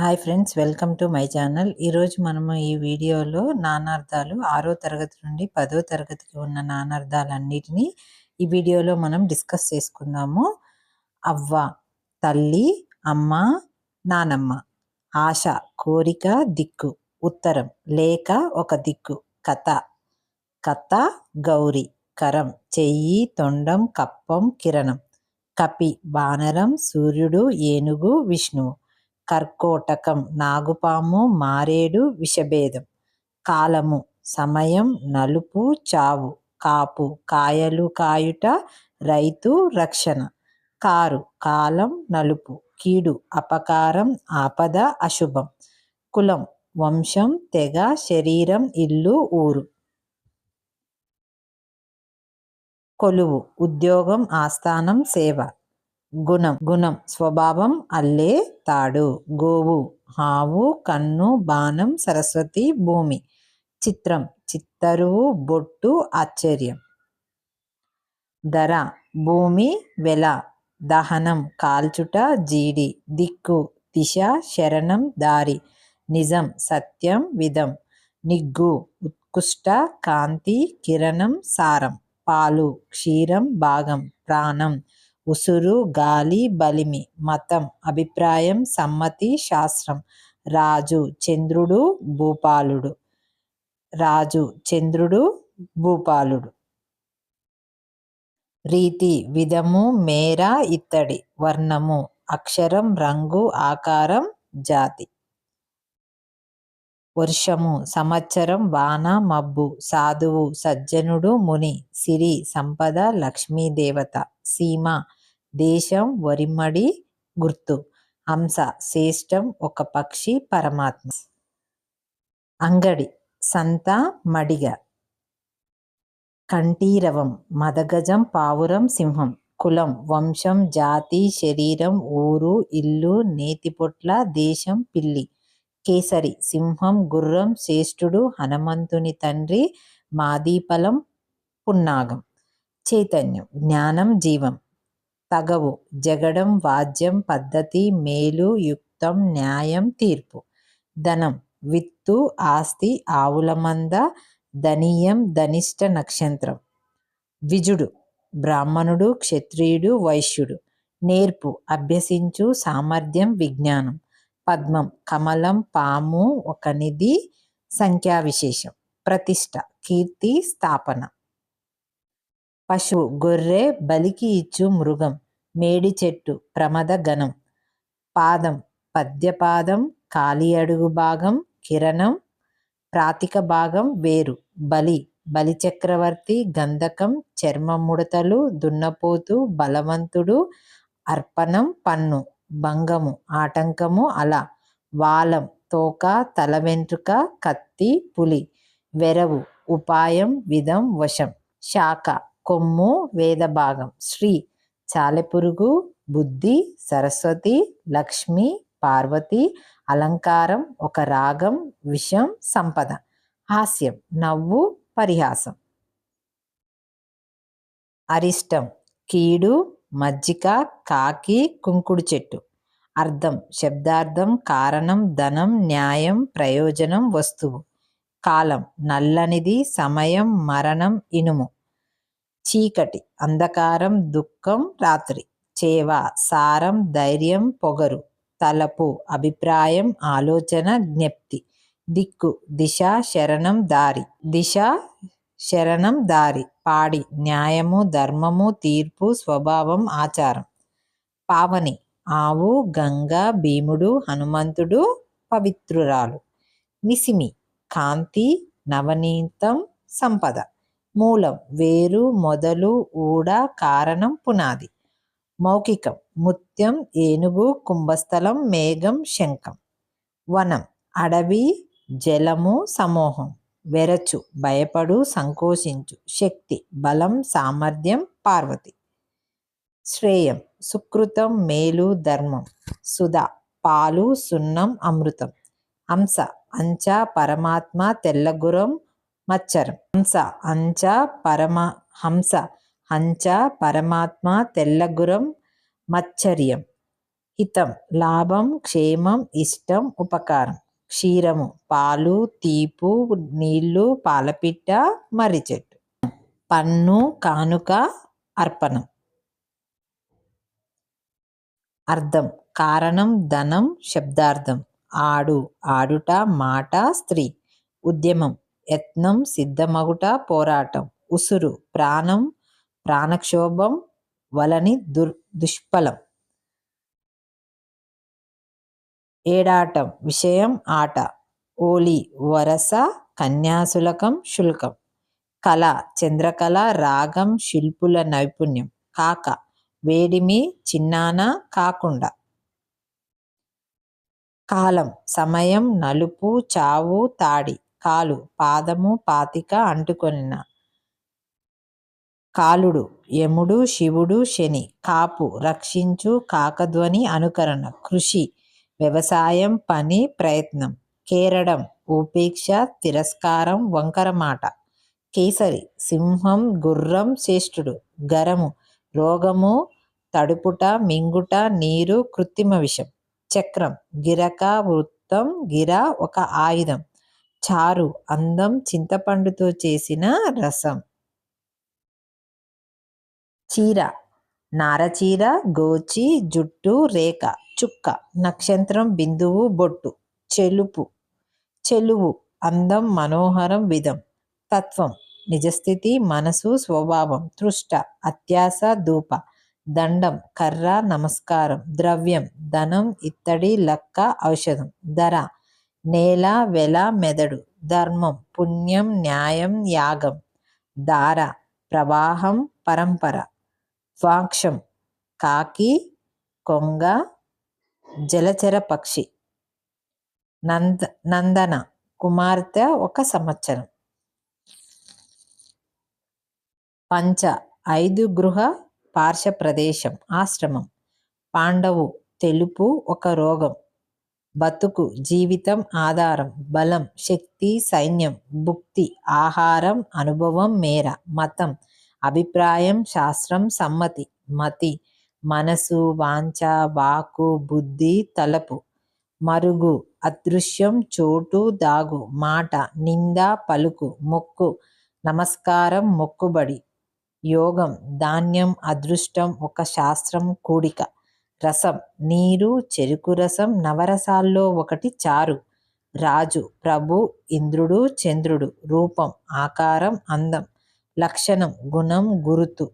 Hi friends welcome to my channel. ఈరోజు మనము ఈ వీడియోలో నానార్థాలు ఆరో తరగతి నుండి పదో తరగతికి ఉన్న నానార్థాలన్నిటినీ ఈ వీడియోలో మనం డిస్కస్ చేసుకుందాము. అవ్వ తల్లి అమ్మ నానమ్మ. ఆశ కోరిక దిక్కు. ఉత్తరం లేక ఒక దిక్కు. కథ కథ గౌరి. కరం చెయ్యి తొండం కప్పం కిరణం. కపి బానరం సూర్యుడు ఏనుగు విష్ణువు. కర్కోటకం నాగుపాము మారేడు విషభేదం. కాలము సమయం నలుపు చావు. కాపు కాయలు కాయుట రైతు రక్షణ. కారు కాలం నలుపు. కీడు అపకారం ఆపద అశుభం. కులం వంశం తెగ శరీరం ఇల్లు ఊరు. కొలువు ఉద్యోగం ఆస్థానం సేవ. గుణం గుణం స్వభావం అల్లే తాడు గోవు హావు కన్ను బాణం సరస్వతి భూమి. చిత్రం చిత్తరువు బొట్టు ఆశ్చర్యం. ధర భూమి వెల దహనం కాల్చుట జీడి దిక్కు దిశ శరణం దారి. నిజం సత్యం విధం. నిగ్గు ఉత్కృష్ట కాంతి కిరణం సారం. పాలు క్షీరం భాగం ప్రాణం. ఉసురు గాలి బలిమి మతం అభిప్రాయం సమ్మతి శాస్త్రం. రాజు చంద్రుడు భూపాలుడు. రాజు చంద్రుడు భూపాలుడు. రీతి విధము మేర ఇత్తడి వర్ణము అక్షరం రంగు ఆకారం జాతి. వర్షము సంవత్సరం వాన మబ్బు సాధువు సజ్జనుడు ముని సిరి సంపద లక్ష్మీదేవత సీమ దేశం వరిమడి గుర్తు. హంస శ్రేష్టం ఒక పక్షి పరమాత్మ. అంగడి సంత మడిగ. కంఠీరవం మదగజం పావురం సింహం. కులం వంశం జాతి శరీరం ఊరు ఇల్లు నేతిపొట్ల దేశం పిల్లి. కేసరి సింహం గుర్రం శ్రేష్ఠుడు హనుమంతుని తండ్రి మాదీపలం పున్నాగం. చైతన్యం జ్ఞానం జీవం. తగవు. జగడం వాద్యం పద్ధతి మేలు యుక్తం న్యాయం తీర్పు. ధనం విత్తు ఆస్తి ఆవుల మంద ధనీయం ధనిష్ట నక్షత్రం. విజుడు బ్రాహ్మణుడు క్షత్రియుడు వైశ్యుడు. నేర్పు అభ్యసించు సామర్థ్యం విజ్ఞానం. పద్మం కమలం పాము ఒక నిధి సంఖ్యా విశేషం ప్రతిష్ట కీర్తి స్థాపన. పశువు గొర్రె బలికి ఇచ్చు మృగం మేడి చెట్టు ప్రమద గణం. పాదం పద్యపాదం కాలి అడుగు భాగం కిరణం ప్రాతిక భాగం వేరు. బలి బలిచక్రవర్తి గంధకం చర్మ ముడతలు దున్నపోతు బలవంతుడు అర్పణం పన్ను భంగము ఆటంకము అల. వాలం తోక తల వెంట్రుక కత్తి పులి. వెరవు ఉపాయం విధం వశం. శాఖ కొమ్ము వేదభాగం శ్రీ చాలెపురుగు బుద్ధి సరస్వతి లక్ష్మి పార్వతి అలంకారం ఒక రాగం విషం సంపద. హాస్యం నవ్వు పరిహాసం. అరిష్టం కీడు మజ్జిక కాకి కుంకుడు చెట్టు. అర్థం శబ్దార్థం కారణం ధనం న్యాయం ప్రయోజనం వస్తువు. కాలం నల్లనిది సమయం మరణం ఇనుము. చీకటి అంధకారం దుఃఖం రాత్రి. చేవ సారం ధైర్యం పొగరు. తలపు అభిప్రాయం ఆలోచన జ్ఞప్తి. దిక్కు దిశ శరణం దారి. దిశ శరణం దారి. పాడి న్యాయము ధర్మము తీర్పు స్వభావం ఆచారం. పావని ఆవు గంగ భీముడు హనుమంతుడు పవిత్రురాలు. మిసిమి కాంతి నవనీతం సంపద. మూలం వేరు మొదలు ఊడ కారణం పునాది. మౌఖికం ముత్యం ఏనుగు కుంభస్థలం మేఘం శంఖం. వనం అడవి జలము సమూహం. వెరచు భయపడు సంకోచించు. శక్తి బలం సామర్థ్యం పార్వతి. శ్రేయం సుకృతం మేలు ధర్మం. సుధ పాలు సున్నం అమృతం. అంశ అంచ పరమాత్మ తెల్లగురం మచ్చరం. హంస అంచ పరమ హంస. హంచ పరమాత్మ తెల్లగురం మచ్చర్యం. హితం లాభం క్షేమం ఇష్టం ఉపకారం. క్షీరము పాలు తీపు నీళ్ళు పాలపిట్ట మర్రి చెట్టు పన్ను కానుక అర్పణం. అర్థం కారణం ధనం శబ్దార్థం. ఆడు ఆడుట మాట స్త్రీ. ఉద్యమం యత్నం సిద్ధమగుట పోరాటం. ఉసురు ప్రాణం ప్రాణక్షోభం వలని దుర్ దుష్ఫలం. ఏడాటం విషయం ఆట. ఓలి వరస కన్యాశులకం శుల్కం. కళ చంద్రకళ రాగం శిల్పుల నైపుణ్యం. కాక వేడిమి చిన్నాన కాకుండా. కాలం సమయం నలుపు చావు తాడి. కాలు పాదము పాతిక అంటుకొనిన. కాలుడు యముడు శివుడు శని కాపు రక్షించు కాకధ్వని అనుకరణ కృషి వ్యవసాయం పని ప్రయత్నం కేరడం ఉపేక్ష తిరస్కారం వంకర మాట కేసరి సింహం గుర్రం శ్రేష్ఠుడు గరము రోగము తడుపుట మింగుట నీరు కృత్రిమ విషం చక్రం గిరక వృత్తం గిర ఒక ఆయుధం చారు అందం చింతపండుతో చేసిన రసం. చీర నారచీర గోచి జుట్టు రేఖ చుక్క నక్షత్రం బిందువు బొట్టు చెలుపు చెలువు అందం మనోహరం విధం తత్వం నిజస్థితి మనసు స్వభావం తృష్ట అత్యాస ధూప దండం కర్ర నమస్కారం ద్రవ్యం ధనం ఇత్తడి లక్క ఔషధం ధర నేల వెల మెదడు ధర్మం పుణ్యం న్యాయం యాగం దార ప్రవాహం పరంపర వాక్షం కాకి కొంగ జలచర పక్షి నంద నందన కుమార్తె ఒక సంవత్సరం. పంచ ఐదు గృహ పార్శ్వ ప్రదేశం ఆశ్రమం. పాండవు తెలుపు ఒక రోగం. బతుకు జీవితం ఆధారం బలం శక్తి సైన్యం భుక్తి ఆహారం అనుభవం మేర మతం అభిప్రాయం శాస్త్రం సమ్మతి మతి మనసు వాంఛ వాకు బుద్ధి తలపు మరుగు అదృశ్యం చోటు దాగు మాట నింద పలుకు మొక్కు నమస్కారం మొక్కుబడి యోగం ధాన్యం అదృష్టం ఒక శాస్త్రం కూడిక. రసం. నీరు చెరుకు రసం నవరసాల్లో ఒకటి చారు. రాజు ప్రభు ఇంద్రుడు చంద్రుడు. రూపం ఆకారం అందం. లక్షణం గుణం గురుతు.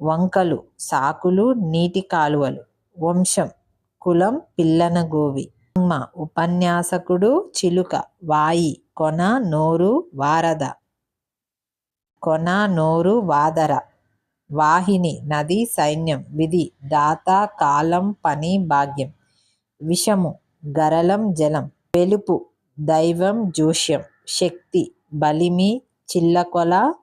వంకలు సాకులు నీటి కాలువలు. వంశం కులం పిల్లన గోవి. ఉపన్యాసకుడు చిలుక. వాయి కొన నోరు వారద కొన నోరు వాదర. వాహిని నది సైన్యం విధి దాత కాలం పని భాగ్యం. విషము గరలం జలం. వెలుపు దైవం జోష్యం. శక్తి బలిమి చిల్లకొల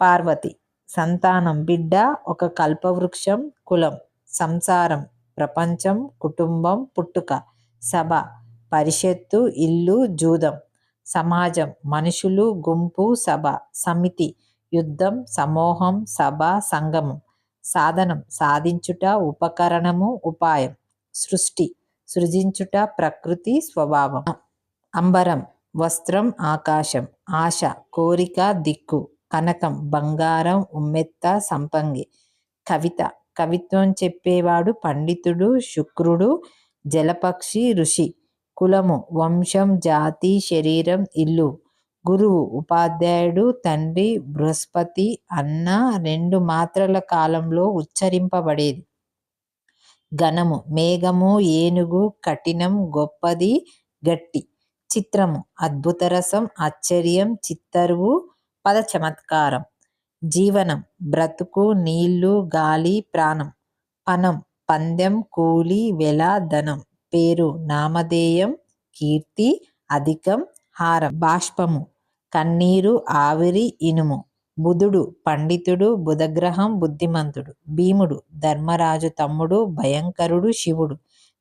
పార్వతి. సంతానం బిడ్డ ఒక కల్పవృక్షం కులం. సంసారం ప్రపంచం కుటుంబం పుట్టుక. సభ పరిషత్తు ఇల్లు జూదం. సమాజం మనుషులు గుంపు సభ. సమితి యుద్ధం సమూహం సభ సంగమం. సాధనం సాధించుట ఉపకరణము ఉపాయం. సృష్టి సృజించుట ప్రకృతి స్వభావం. అంబరం వస్త్రం ఆకాశం. ఆశ కోరిక దిక్కు. కనకం బంగారం ఉమ్మెత్త సంపంగి. కవిత కవిత్వం చెప్పేవాడు పండితుడు శుక్రుడు జలపక్షి ఋషి. కులము వంశం జాతి శరీరం ఇల్లు. గురువు ఉపాధ్యాయుడు తండ్రి బృహస్పతి అన్న రెండు మాత్రల కాలంలో ఉచ్చరింపబడేది. ఘనము మేఘము ఏనుగు కఠినం గొప్పది గట్టి. చిత్రము అద్భుత రసం ఆశ్చర్యం చిత్తరువు పద చమత్కారం జీవనం బ్రతుకు నీళ్ళు గాలి ప్రాణం. పనం పందెం కూలి వెల ధనం. పేరు నామధేయం కీర్తి అధికం హారం బాష్పము కన్నీరు ఆవిరి ఇనుము బుధుడు పండితుడు బుధగ్రహం బుద్ధిమంతుడు భీముడు ధర్మరాజు తమ్ముడు భయంకరుడు శివుడు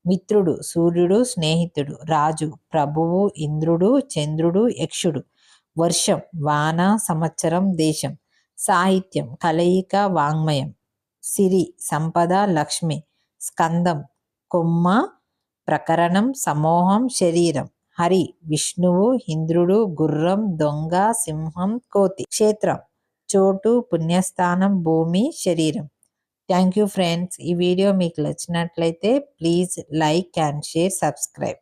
మిత్రుడు సూర్యుడు స్నేహితుడు రాజు ప్రభువు ఇంద్రుడు చంద్రుడు యక్షుడు వర్షం వాన సంవత్సరం దేశం సాహిత్యం కలయిక వాంగ్మయం సిరి సంపద లక్ష్మి స్కందం కొమ్మ ప్రకరణం సమూహం శరీరం. హరి విష్ణువు ఇంద్రుడు గుర్రం దొంగ సింహం కోతి. క్షేత్రం. చోటు పుణ్యస్థానం భూమి శరీరం. థ్యాంక్ యూ ఫ్రెండ్స్ ఈ వీడియో మీకు నచ్చినట్లయితే please like and share subscribe